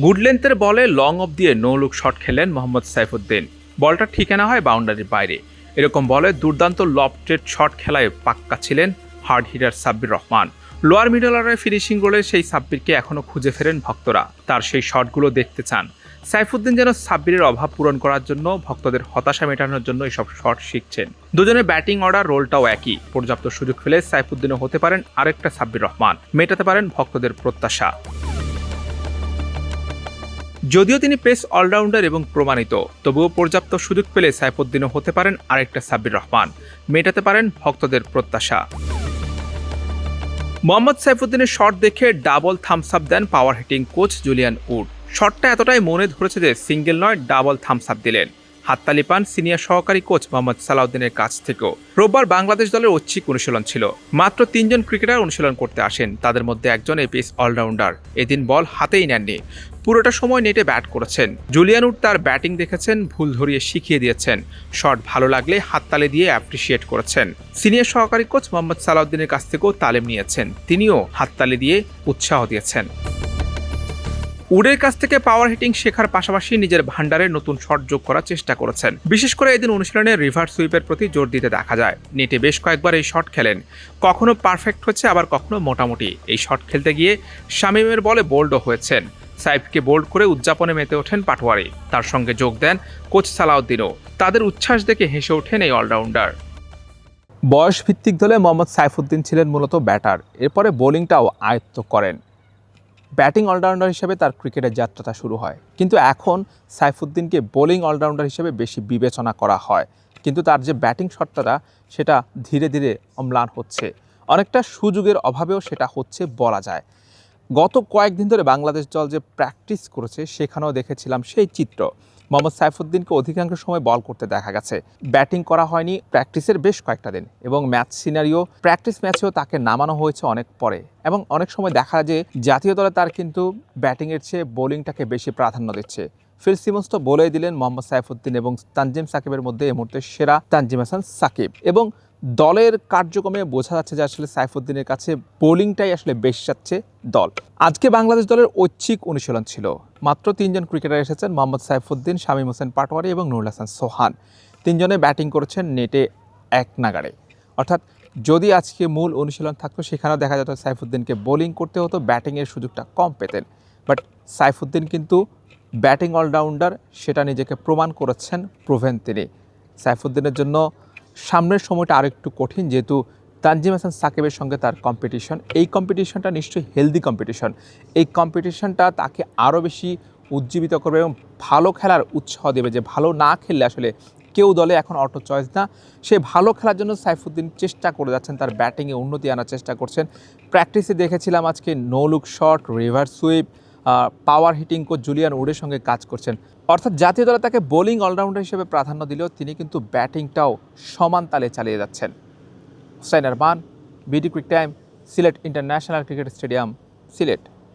Good লেন্থের বলে long off দিয়ে নো লুক শট খেলেন মোহাম্মদ সাইফুদ্দিন। বলটা ঠিকানা হয় বাউন্ডারির বাইরে। এরকম বলে দুর্দান্ত লফটেড শট খেলায় পাক্কা ছিলেন hard hitter Sabbir Rahman. Lower middle অর্ডারে ফিনিশিং গোলে সেই সাব্বিরকে এখনও খুঁজে ফেরেন ভক্তরা। তার সেই শটগুলো দেখতে চান। সাইফুদ্দিন যেন সাব্বিরের অভাব পূরণ করার জন্য, ভক্তদের হতাশা মেটানোর জন্য এসব শট শিখছেন। দুজনের ব্যাটিং অর্ডার, রোলটাও একই। পর্যাপ্ত সুযোগ ফেলে সাইফুদ্দিনও হতে পারেন আরেকটা সাব্বির রহমান। মেটাতে পারেন ভক্তদের প্রত্যাশা। যদিও তিনি পেস অলরাউন্ডার এবং প্রমাণিত, তবুও পর্যাপ্ত সুযোগ পেলে সাইফুদ্দিনও হতে পারেন আরেকটা সাব্বির রহমান, মেটাতে পারেন ভক্তদের প্রত্যাশা। মোহাম্মদ সাইফুদ্দিনের শট দেখে ডাবল থামস আপ দেন power hitting coach Julian Wood শটটা এতটাই মনে ধরেছে যে সিঙ্গেল নয় ডাবল থামস আপ দিলেন। হাততালি পান সিনিয়র সহকারী কোচ মোহাম্মদ সালাউদ্দিনের কাছ থেকেও। রোববার বাংলাদেশ দলের ঐচ্ছিক অনুশীলন ছিল। মাত্র তিনজন ক্রিকেটার অনুশীলন করতে আসেন। তাদের মধ্যে একজন এই পেস অলরাউন্ডার। এদিন বল হাতেই নেননি। পুরোটা সময় নেটে ব্যাট করেছেন। জুলিয়ান উড তার ব্যাটিং দেখেছেন, ভুল ধরিয়ে শিখিয়ে দিয়েছেন। শট ভালো লাগলে হাততালি দিয়ে অ্যাপ্রিসিয়েট করেছেন। সিনিয়র সহকারী কোচ মোহাম্মদ সালাউদ্দিনের কাছ থেকেও তালিম নিয়েছেন। তিনিও হাততালি দিয়ে উৎসাহ দিয়েছেন। উডের কাছ থেকে পাওয়ার হিটিং শেখার পাশাপাশি নিজের ভান্ডারে নতুন শট যোগ করার চেষ্টা করেছেন। বিশেষ করে এদিন অনুশীলনে রিভার্স সুইপের প্রতি জোর দিতে দেখা যায়। নেটে বেশ কয়েকবার এই শট খেলেন। কখনো পারফেক্ট হচ্ছে আবার কখনো মোটামুটি। এই শট খেলতে গিয়ে শামিমের বলে বোল্ডও হয়েছেন। সাইফকে বোল্ড করে উদযাপনে মেতে ওঠেন পাটোয়ারি। তার সঙ্গে যোগ দেন কোচ সালাউদ্দিনও। তাদের উচ্ছ্বাস দেখে হেসে ওঠেন এই অলরাউন্ডার বয়স ভিত্তিক দলে মোহাম্মদ সাইফুদ্দিন ছিলেন মূলত ব্যাটার এরপরে বোলিংটাও আয়ত্ত করেন। ব্যাটিং অলরাউন্ডার হিসেবে তার ক্রিকেটের যাত্রাটা শুরু হয়। কিন্তু এখন সাইফুদ্দিনকে বোলিং অলরাউন্ডার হিসেবে বেশি বিবেচনা করা হয়। কিন্তু তার যে ব্যাটিং শটটা সেটা ধীরে ধীরে অম্লান হচ্ছে। অনেকটা সুযোগের অভাবেও সেটা হচ্ছে বলা যায়। গত কয়েকদিন ধরে বাংলাদেশ দল যে প্র্যাকটিস করেছে, সেখানেও দেখেছিলাম সেই চিত্র। মোহাম্মদ সাইফুদ্দিনকে অধিকাংশ সময় বল করতে দেখা গেছে। ব্যাটিং করা হয়নি প্র্যাকটিসের বেশ কয়েকটা দিন এবং ম্যাচ সিনারিও, প্র্যাকটিস ম্যাচেও তাকে নামানো হয়েছে অনেক পরে এবং অনেক সময় দেখা যায় যে জাতীয় দলে তার কিন্তু ব্যাটিংয়ের চেয়ে বোলিংটাকে বেশি প্রাধান্য দিচ্ছে। ফিল সিমন্স তো বলেই দিলেন মোহাম্মদ সাইফুদ্দিন এবং তানজিম সাকিবের মধ্যে এই মুহূর্তে সেরা তানজিম হাসান সাকিব। এবং দলের কার্যক্রমে বোঝা যাচ্ছে যে আসলে সাইফুদ্দিনের কাছে বোলিংটাই আসলে বেশি যাচ্ছে দল। আজকে বাংলাদেশ দলের ঐচ্ছিক অনুশীলন ছিল। মাত্র তিনজন ক্রিকেটার এসেছেন মোহাম্মদ সাইফুদ্দিন, শামীম হোসেন পাটোয়ারি এবং নুরুল হাসান সোহান। তিনজনে ব্যাটিং করেছেন নেটে এক নাগাড়ে। অর্থাৎ যদি আজকে মূল অনুশীলন থাকতো, সেখানেও দেখা যেত সাইফুদ্দিনকে বোলিং করতে হতো, ব্যাটিংয়ের সুযোগটা কম পেতেন। বাট সাইফুদ্দিন কিন্তু ব্যাটিং অলরাউন্ডার, সেটা নিজেকে প্রমাণ করেছেন প্রভেন তিনি। সাইফুদ্দিনের জন্য সামনের সময়টা আরেকটু কঠিন, যেহেতু তানজিম হাসান সাকিবের সঙ্গে তার কম্পিটিশন এই কম্পিটিশনটা নিশ্চয়ই হেলদি কম্পিটিশন এই কম্পিটিশনটা তাকে আরও বেশি উজ্জীবিত করবে এবং ভালো খেলার উৎসাহ দেবে যে ভালো না খেললে আসলে কেউ দলে এখন অটো চয়েস না। সে ভালো খেলার জন্য সাইফুদ্দিন চেষ্টা করে যাচ্ছেন, তার ব্যাটিংয়ে উন্নতি আনার চেষ্টা করছেন। প্র্যাকটিসে দেখেছিলাম আজকে no look shot reverse sweep power hitting coach Julian উডের সঙ্গে কাজ করছেন। অর্থাৎ জাতীয় দলে তাকে বোলিং অলরাউন্ডার হিসেবে প্রাধান্য দিলেও তিনি কিন্তু ব্যাটিংটাও সমান তালে চালিয়ে যাচ্ছেন। Hussain Arman BD quick time Sylhet international cricket stadium, Sylhet.